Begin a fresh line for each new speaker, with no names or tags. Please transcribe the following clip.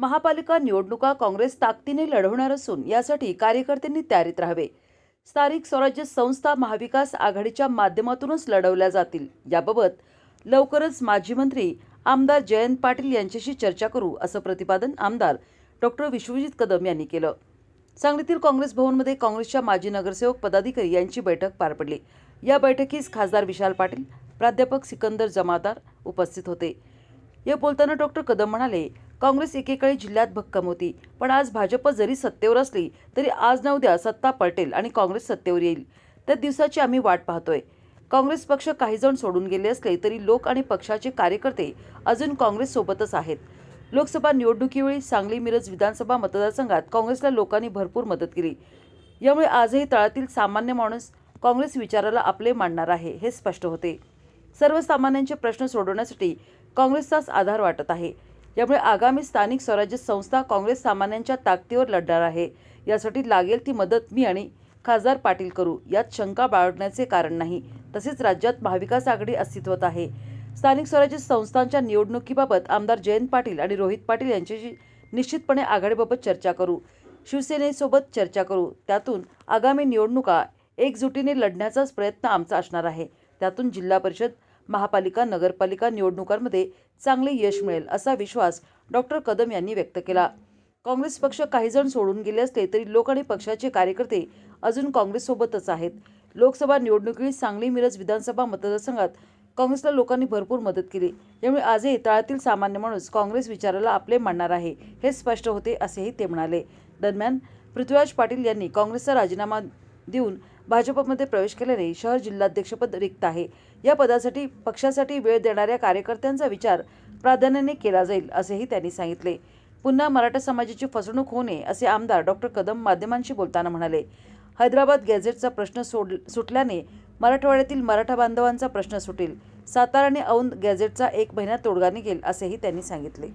महापालिका निवडणुका काँग्रेस ताकदीने लढवणार असून यासाठी कार्यकर्त्यांनी तयारीत राहावे. स्थानिक स्वराज्य संस्था महाविकास आघाडीच्या माध्यमातूनच लढवल्या जातील. याबाबत लवकरच माजी मंत्री आमदार जयंत पाटील यांच्याशी चर्चा करू असं प्रतिपादन आमदार डॉक्टर विश्वजित कदम यांनी केलं. सांगलीतील काँग्रेस भवनमध्ये काँग्रेसच्या माजी नगरसेवक पदाधिकारी यांची बैठक पार पडली. या बैठकीस खासदार विशाल पाटील प्राध्यापक सिकंदर जमादार उपस्थित होते. या बोलताना डॉक्टर कदम म्हणाले काँग्रेस एकेकाळी जिल्ह्यात भक्कम होती. पण आज भाजप जरी सत्तेवर असली तरी आज न उद्या सत्ता पलटेल आणि काँग्रेस सत्तेवर येईल. त्या दिवसाची आम्ही वाट पाहतोय. काँग्रेस पक्ष काही जण सोडून गेले असले तरी लोक आणि पक्षाचे कार्यकर्ते अजून काँग्रेस सोबतच आहेत. लोकसभा निवडणुकीवेळी सांगली मिरज विधानसभा मतदारसंघात काँग्रेसला लोकांनी भरपूर मदत केली. यामुळे आजही तळातील सामान्य माणूस काँग्रेस विचाराला आपले मानणार आहे हे स्पष्ट होते. सर्वसामान्यांचे प्रश्न सोडवण्यासाठी काँग्रेसचाच आधार वाटत आहे. यामुळे आगामी स्थानिक स्वराज्य संस्था काँग्रेस सामान्यांच्या ताकदीवर लढणार आहे. यासाठी लागेल ती मदत मी आणि खासदार पाटील करू. यात शंका बाळगण्याचे कारण नाही. तसेच राज्यात महाविकास आघाडी अस्तित्वात आहे. स्थानिक स्वराज्य संस्थांच्या निवडणुकीबाबत आमदार जयंत पाटील आणि रोहित पाटील यांच्याशी निश्चितपणे आघाडीबाबत चर्चा करू. शिवसेनेसोबत चर्चा करू. त्यातून आगामी निवडणुका एकजुटीने लढण्याचाच प्रयत्न आमचा असणार आहे. त्यातून जिल्हा परिषद महापालिका नगरपालिका निवडणुकांमध्ये चांगले यश मिळेल असा विश्वास डॉक्टर कदम यांनी व्यक्त केला. काँग्रेस पक्ष काही जण सोडून गेले असले तरी लोक आणि पक्षाचे कार्यकर्ते अजून काँग्रेससोबतच आहेत. लोकसभा निवडणुकीत सांगली मिरज विधानसभा मतदारसंघात काँग्रेसला लोकांनी भरपूर मदत केली. यामुळे आजही तळातील सामान्य माणूस काँग्रेस विचाराला आपले मानणार आहे हे स्पष्ट होते असेही ते म्हणाले. दरम्यान पृथ्वीराज पाटील यांनी काँग्रेसचा राजीनामा देऊन भाजपमध्ये प्रवेश केल्याने शहर जिल्हाध्यक्षपद रिक्त आहे. या पदासाठी पक्षासाठी वेळ देणाऱ्या कार्यकर्त्यांचा विचार प्राधान्याने केला जाईल असेही त्यांनी सांगितले. पुन्हा मराठा समाजाची फसवणूक होऊ नये असे आमदार डॉक्टर कदम माध्यमांशी बोलताना म्हणाले. हैदराबाद गॅझेटचा प्रश्न सोड सुटल्याने मराठवाड्यातील मराठा बांधवांचा प्रश्न सुटेल. सातारा आणि औंध गॅझेटचा एक महिन्यात तोडगा निघेल असेही त्यांनी सांगितले.